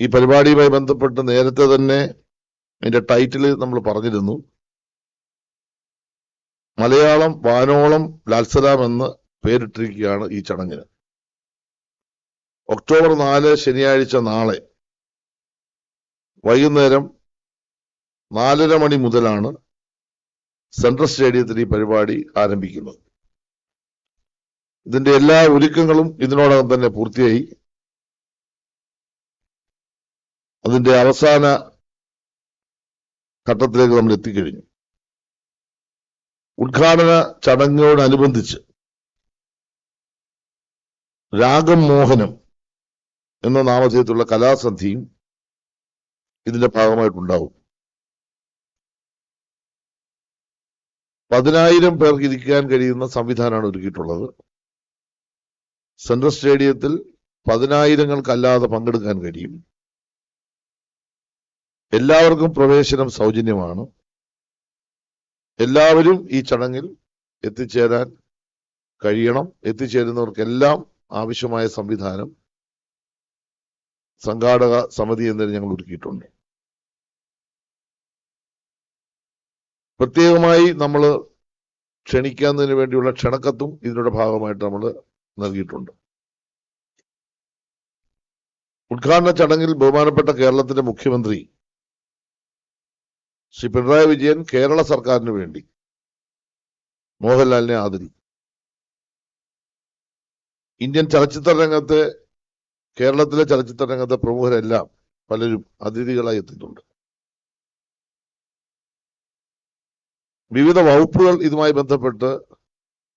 ഈ പരിപാടിയുമായി ബന്ധപ്പെട്ട് നേരത്തെ തന്നെ അതിന്റെ ടൈറ്റിൽ നമ്മൾ പറഞ്ഞിരുന്നു. മലയാളം വാനോളം ലാൽസലാം എന്ന് പേരിട്ടിരിക്കുകയാണ് ഈ ചടങ്ങിന്. ഒക്ടോബർ നാല് ശനിയാഴ്ച നാളെ വൈകുന്നേരം നാലര മണി മുതലാണ് സെൻട്രൽ സ്റ്റേഡിയത്തിൽ ഈ പരിപാടി ആരംഭിക്കുന്നത്. ഇതിന്റെ എല്ലാ ഒരുക്കങ്ങളും ഇതിനോടകം തന്നെ പൂർത്തിയായി. അതിന്റെ അവസാന ഘട്ടത്തിലേക്ക് നമ്മൾ എത്തിക്കഴിഞ്ഞു. ഉദ്ഘാടന ചടങ്ങിനോടനുബന്ധിച്ച് രാഗം മോഹനം എന്ന നാമധേയത്തിലുള്ള കലാസന്ധിയും ഇതിന്റെ ഭാഗമായിട്ടുണ്ടാവും. പതിനായിരം പേർക്ക് ഇരിക്കാൻ കഴിയുന്ന സംവിധാനമാണ് ഒരുക്കിയിട്ടുള്ളത്. സെൻട്രൽ സ്റ്റേഡിയത്തിൽ പതിനായിരങ്ങൾക്കല്ലാതെ പങ്കെടുക്കാൻ കഴിയും. എല്ലാവർക്കും പ്രവേശനം സൗജന്യമാണ്. എല്ലാവരും ഈ ചടങ്ങിൽ എത്തിച്ചേരാൻ കഴിയണം. എത്തിച്ചേരുന്നവർക്കെല്ലാം ആവശ്യമായ സംവിധാനം സംഘാടക സമിതി എന്നതിന് ഞങ്ങൾ ഒരുക്കിയിട്ടുണ്ട്. പ്രത്യേകമായി നമ്മൾ ക്ഷണിക്കുന്നതിന് വേണ്ടിയുള്ള ക്ഷണക്കത്തും ഇതിന്റെ ഭാഗമായിട്ട് നമ്മൾ നൽകിയിട്ടുണ്ട്. ഉദ്ഘാടന ചടങ്ങിൽ ബഹുമാനപ്പെട്ട കേരളത്തിന്റെ മുഖ്യമന്ത്രി ശ്രീ പിണറായി വിജയൻ കേരള സർക്കാരിന് വേണ്ടി. മോഹൻലാലിനെ ആദരിക്കും ഇന്ത്യൻ ചലച്ചിത്ര രംഗത്തെ കേരളത്തിലെ ചലച്ചിത്ര രംഗത്തെ പ്രമുഖരെല്ലാം പലരും അതിഥികളായി എത്തിയിട്ടുണ്ട്. വിവിധ വകുപ്പുകൾ ഇതുമായി ബന്ധപ്പെട്ട്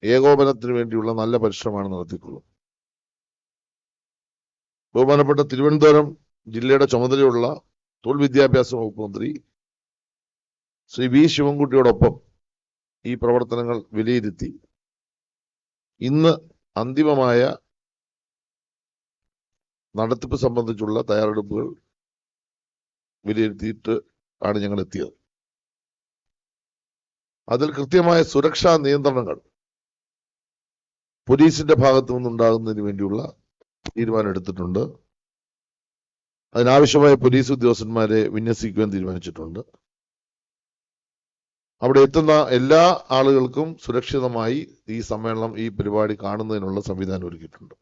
ഏകോപനത്തിന് വേണ്ടിയുള്ള നല്ല പരിശ്രമമാണ് നടത്തിയിട്ടുള്ളത്. ബഹുമാനപ്പെട്ട തിരുവനന്തപുരം ജില്ലയുടെ ചുമതലയുള്ള തൊഴിൽ വിദ്യാഭ്യാസ വകുപ്പ് മന്ത്രി ശ്രീ വി ശിവൻകുട്ടിയോടൊപ്പം ഈ പ്രവർത്തനങ്ങൾ വിലയിരുത്തി. ഇന്ന് അന്തിമമായ നടത്തിപ്പ് സംബന്ധിച്ചുള്ള തയ്യാറെടുപ്പുകൾ വിലയിരുത്തിയിട്ട് ആണ് ഞങ്ങൾ എത്തിയത്. അതിൽ കൃത്യമായ സുരക്ഷാ നിയന്ത്രണങ്ങൾ പോലീസിന്റെ ഭാഗത്തു നിന്നുണ്ടാകുന്നതിന് വേണ്ടിയുള്ള തീരുമാനം എടുത്തിട്ടുണ്ട്. അതിനാവശ്യമായ പോലീസ് ഉദ്യോഗസ്ഥന്മാരെ വിന്യസിക്കുവാൻ തീരുമാനിച്ചിട്ടുണ്ട്. അവിടെ എത്തുന്ന എല്ലാ ആളുകൾക്കും സുരക്ഷിതമായി ഈ സമ്മേളനം ഈ പരിപാടി കാണുന്നതിനുള്ള സംവിധാനം ഒരുക്കിയിട്ടുണ്ട്.